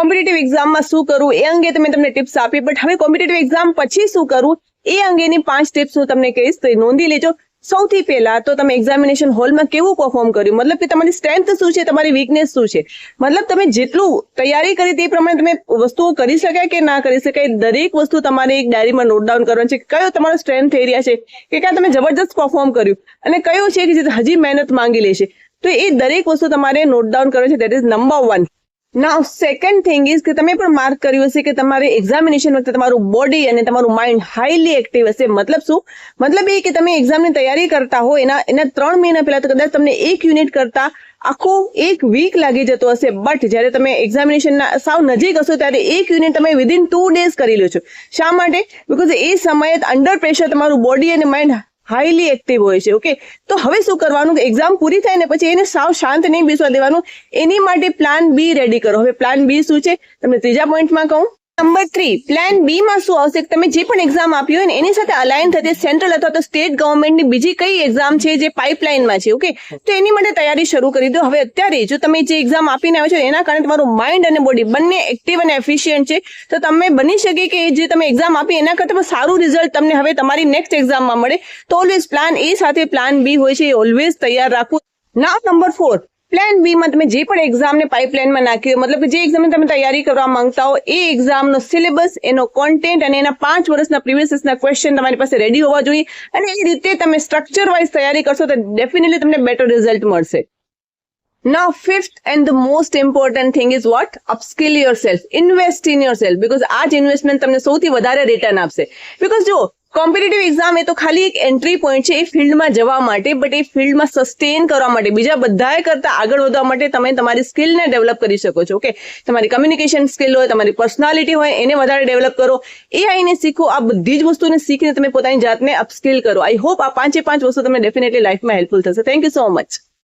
Competitive એક્ઝામમાં શું કરવું એ અંગે તમે તમને ટિપ્સ આપી, બટ હવે કોમ્પિટેટિવ એક્ઝામ પછી શું કરવું એ અંગેની પાંચ ટિપ્સ હું તમને કહીશ, તો એ નોંધી લેજો. સૌથી પહેલા તો તમે એક્ઝામિનેશન હોલમાં કેવું પરફોર્મ કર્યું? મતલબ કે તમારી સ્ટ્રેન્થ શું છે, તમારી વીકનેસ શું છે? મતલબ તમે જેટલું તૈયારી કરી તે પ્રમાણે તમે વસ્તુઓ કરી શકાય કે ના કરી શકાય, દરેક વસ્તુ તમારે એક ડાયરીમાં નોટ ડાઉન કરવાની છે કયો તમારો સ્ટ્રેન્થ એરિયા છે, કે ક્યાં તમે જબરજસ્ત પરફોર્મ કર્યું, અને કયો છે કે જે હજી મહેનત માંગી લેશે તો એ દરેક વસ્તુ તમારે નોટ ડાઉન કરવાની છે દેટ ઇઝ નંબર વન ના સેકન્ડ થિંગ ઇઝ કે તમે પણ માર્ક કર્યું હશે કે તમારે એક્ઝામિનેશન વખતે તમારું બોડી અને તમારું માઇન્ડ હાઈલી એક્ટિવ હશે. મતલબ શું? મતલબ એ કે તમે એક્ઝામની તૈયારી કરતા હો એના એના ત્રણ મહિના પહેલા તો કદાચ તમને એક યુનિટ કરતા આખો એક વીક લાગી જતો હશે. બટ જ્યારે તમે એક્ઝામિનેશનના સાવ નજીક હશો, ત્યારે એક યુનિટ તમે વિધિન ટુ ડેઝ કરી લો છો. શા માટે? બિકોઝ એ સમયે અંડર પ્રેશર તમારું બોડી અને માઇન્ડ હાઈલી એક્ટિવ હોય છે ઓકે તો હવે શું કરવાનું? કે એક્ઝામ પૂરી થાય ને પછી એને સાવ શાંત નહીં બેસવા દેવાનું. એની માટે પ્લાન બી રેડી કરો. હવે પ્લાન બી શું છે? તમને ત્રીજા પોઈન્ટમાં કહું. નંબર થ્રી પ્લાન બી માં શું આવશે? તમે જે પણ એક્ઝામ આપી હોય ને, એની સાથે અલાઇન થતી સેન્ટ્રલ અથવા તો સ્ટેટ ગવર્મેન્ટની બીજી કઈ એક્ઝામ છે જે પાઇપલાઇનમાં છે ઓકે તો એની માટે તૈયારી શરૂ કરી દો. હવે અત્યારે જો તમે જે એક્ઝામ આપીને આવ્યો છો, એના કારણે તમારું માઇન્ડ અને બોડી બંને એક્ટિવ અને એફિશિયન્ટ છે. તો તમે બની શકે કે જે તમે એક્ઝામ આપી, એના કરતાં પણ સારું રિઝલ્ટ તમને હવે તમારી નેક્સ્ટ એક્ઝામમાં મળે. તો ઓલવેઝ પ્લાન એ સાથે પ્લાન બી હોય છે, એ ઓલવેઝ તૈયાર રાખવું. ના નંબર ફોર પ્લાન બીમાં તમે જે પણ એક્ઝામને પાઇપલાઇનમાં નાખી હોય, મતલબ કે જે એક્ઝામની તમે તૈયારી કરવા માંગતા હો એ એક્ઝામનો સિલેબસ એનો કોન્ટેન્ટ અને એના પાંચ વર્ષના પ્રિવિયસના ક્વેશ્ચન તમારી પાસે રેડી હોવા જોઈએ. અને એ રીતે તમે સ્ટ્રક્ચર વાઇઝ તૈયારી કરશો તો ડેફિનેટલી તમને બેટર રિઝલ્ટ મળશે. Now, fifth and the most important thing is what? Upskill yourself. Invest in yourself. Because આ જ ઇન્વેસ્ટમેન્ટ તમને સૌથી વધારે રિટર્ન આપશે બીકોઝ જો કોમ્પિટેટિવ એક્ઝામ એ તો ખાલી એક એન્ટ્રી પોઈન્ટ છે એ ફિલ્ડમાં જવા માટે બટ એ ફિલ્ડમાં સસ્ટેન કરવા માટે બીજા બધાએ કરતા આગળ વધવા માટે તમે તમારી સ્કિલને ડેવલપ કરી શકો છો ઓકે તમારી કમ્યુનિકેશન સ્કિલ હોય તમારી પર્સનાલિટી હોય એને વધારે ડેવલપ કરો એ આઈને શીખો આ બધી જ વસ્તુને શીખીને તમે પોતાની જાતને અપસ્કિલ કરો આઈ હોપ આ પાંચે પાંચ વસ્તુ તમને ડેફિનેટલી લાઈફમાં હેલ્પફુલ થશે થેન્ક યુ સો મચ